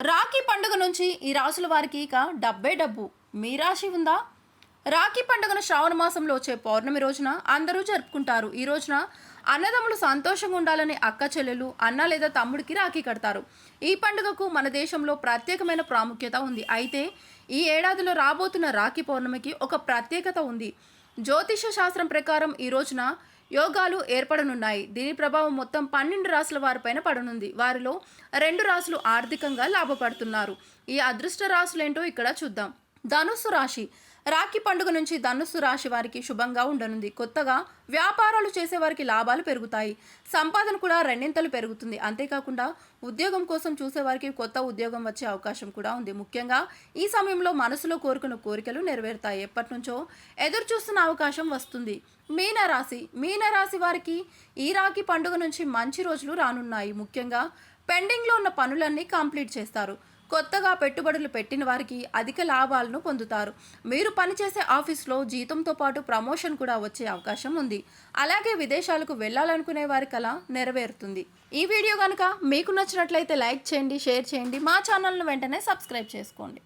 రాఖీ పండుగ నుంచి ఈ రాసుల వారికి ఇక డబ్బే డబ్బు. మీ రాశి ఉందా? రాఖీ పండుగను శ్రావణ మాసంలో వచ్చే పౌర్ణమి రోజున అందరూ జరుపుకుంటారు. ఈ రోజున అన్నదమ్ములు సంతోషంగా ఉండాలని అక్క చెల్లెలు అన్న లేదా తమ్ముడికి రాఖీ కడతారు. ఈ పండుగకు మన దేశంలో ప్రత్యేకమైన ప్రాముఖ్యత ఉంది. అయితే ఈ ఏడాదిలో రాబోతున్న రాఖీ పౌర్ణమికి ఒక ప్రత్యేకత ఉంది. జ్యోతిష శాస్త్రం ప్రకారం ఈ రోజున యోగాలు ఏర్పడనున్నాయి. దీని ప్రభావం మొత్తం పన్నెండు రాసుల వారిపైన పడనుంది. వారిలో రెండు రాసులు ఆర్థికంగా లాభపడుతున్నారు. ఈ అదృష్ట రాసులేంటో ఇక్కడ చూద్దాం. ధనుస్సు రాశి. రాఖీ పండుగ నుంచి ధనుస్సు రాశి వారికి శుభంగా ఉండనుంది. కొత్తగా వ్యాపారాలు చేసే వారికి లాభాలు పెరుగుతాయి. సంపాదన కూడా రెండింతలు పెరుగుతుంది. అంతేకాకుండా ఉద్యోగం కోసం చూసే వారికి కొత్త ఉద్యోగం వచ్చే అవకాశం కూడా ఉంది. ముఖ్యంగా ఈ సమయంలో మనసులో కోరుకున్న కోరికలు నెరవేరుతాయి. ఎప్పటి నుంచో ఎదురు చూస్తున్న అవకాశం వస్తుంది. మీనరాశి. మీనరాశి వారికి ఈ రాఖీ పండుగ నుంచి మంచి రోజులు రానున్నాయి. ముఖ్యంగా పెండింగ్లో ఉన్న పనులన్నీ కంప్లీట్ చేస్తారు. కొత్తగా పెట్టుబడులు పెట్టిన వారికి అధిక లాభాలను పొందుతారు. మీరు పనిచేసే ఆఫీస్లో జీతంతో పాటు ప్రమోషన్ కూడా వచ్చే అవకాశం ఉంది. అలాగే విదేశాలకు వెళ్ళాలనుకునే వారి కల నెరవేరుతుంది. ఈ వీడియో కనుక మీకు నచ్చినట్లయితే లైక్ చేయండి షేర్ చేయండి. మా ఛానల్ను వెంటనే సబ్స్క్రైబ్ చేసుకోండి.